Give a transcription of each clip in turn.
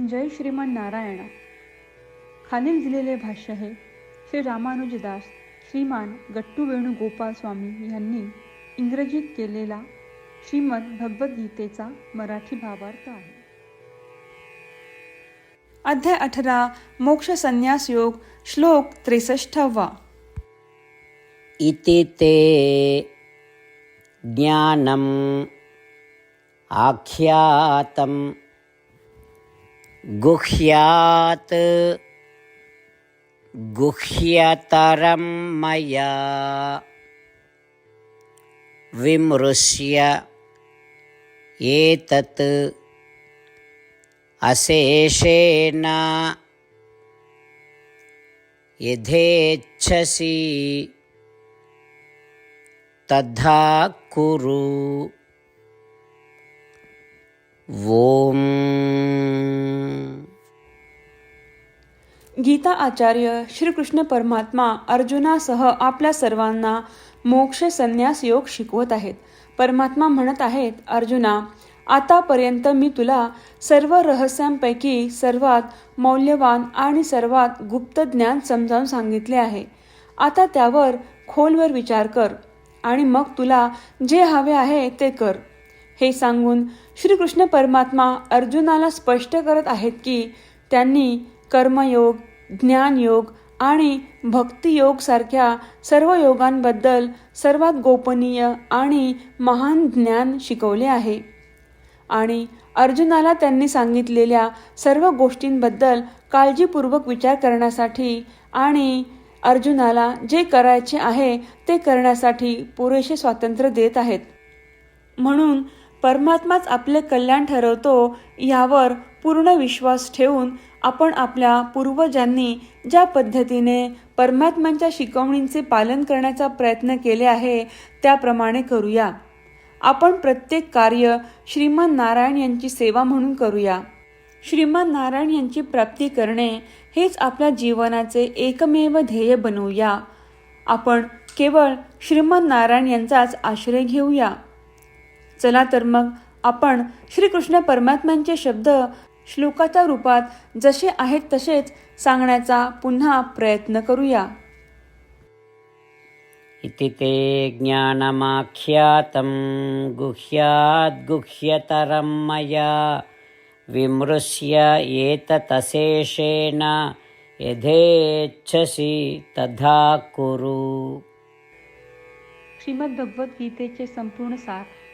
जय श्रीमान नारायण. खालील दिलेले भाष्य हे श्री रामानुजदास श्रीमान गट्टू वेणुगोपाल स्वामी यांनी इंग्रजीत केलेला श्रीमद भगवद्गीतेचा मराठी भावार्थ आहे. अध्याय अठरा मोक्ष संन्यास योग श्लोक त्रेसष्टवा. इति ते ज्ञानम आख्यातम गुह्यात् गुह्यतरं मया विमृश्य एतत् अशेषेण यथेच्छसि तथा कुरु ॐ गीता आचार्य श्रीकृष्ण परमात्मा अर्जुनासह आपल्या सर्वांना मोक्ष संन्यास योग शिकवत आहेत. परमात्मा म्हणत आहेत अर्जुना आतापर्यंत मी तुला सर्व रहस्यांपैकी सर्वात मौल्यवान आणि सर्वात गुप्त ज्ञान समजावून सांगितले आहे. आता त्यावर खोलवर विचार कर आणि मग तुला जे हवे आहे ते कर. हे सांगून श्रीकृष्ण परमात्मा अर्जुनाला स्पष्ट करत आहेत की त्यांनी कर्मयोग ज्ञानयोग आणि भक्तियोग सारख्या सर्व योगांबद्दल सर्वात गोपनीय आणि महान ज्ञान शिकवले आहे. आणि अर्जुनाला त्यांनी सांगितलेल्या सर्व गोष्टींबद्दल काळजीपूर्वक विचार करण्यासाठी आणि अर्जुनाला जे करायचे आहे ते करण्यासाठी पुरेसे स्वातंत्र्य देत आहेत. म्हणून परमात्माच आपले कल्याण ठरवतो यावर पूर्ण विश्वास ठेवून आपण आपल्या पूर्वजांनी ज्या पद्धतीने परमात्म्यांच्या शिकवणींचे पालन करण्याचा प्रयत्न केले आहे त्याप्रमाणे करूया. आपण प्रत्येक कार्य श्रीमान नारायण यांची सेवा म्हणून करूया. श्रीमान नारायण यांची प्राप्ती करणे हेच आपल्या जीवनाचे एकमेव ध्येय बनवूया. आपण केवळ श्रीमान नारायण यांचाच आश्रय घेऊया. चला तर मग आपण श्रीकृष्ण परमात्म्यांचे शब्द श्लोकाच्या रूपात जसे आहेत तसेच सांगण्याचा पुन्हा प्रयत्न करूया. इति ते ज्ञानमाख्यातं गुह्याद्गुह्यतरं मया विमृश्य एततशेषेण यथेच्छसि तथा कुरु। श्रीमद भगवद्गीतेचे संपूर्ण सार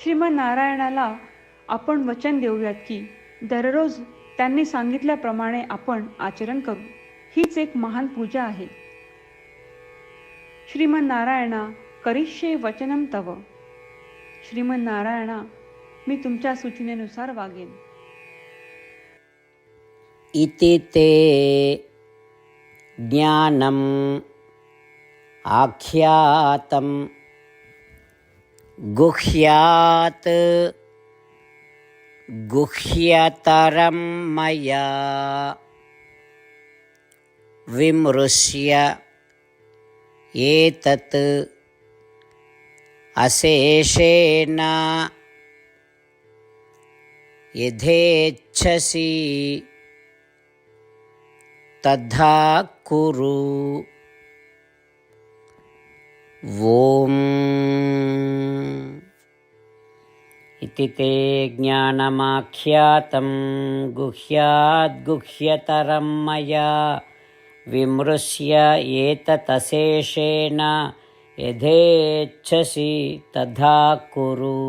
श्रीमन नारायणाला आपण वचन देऊयात की दररोज त्यांनी सांगितल्याप्रमाणे आपण आचरण करू. हीच एक महान पूजा आहे. श्रीमन नारायणा करिष्ये वचनम तव. श्रीमन नारायणा मी तुमच्या सूचनेनुसार वागेन. इति ते ज्ञानम आख्यातम गुह्यात्। गुह्यतरं मया। विमृश्य एतत् अशेषेण यथेच्छसि तथा कुरु। ॐ इति ते ज्ञानमाख्यातं गुह्याद्गुह्यतरं मया विमृश्य एतदशेषेण यथेच्छसि तथा कुरु।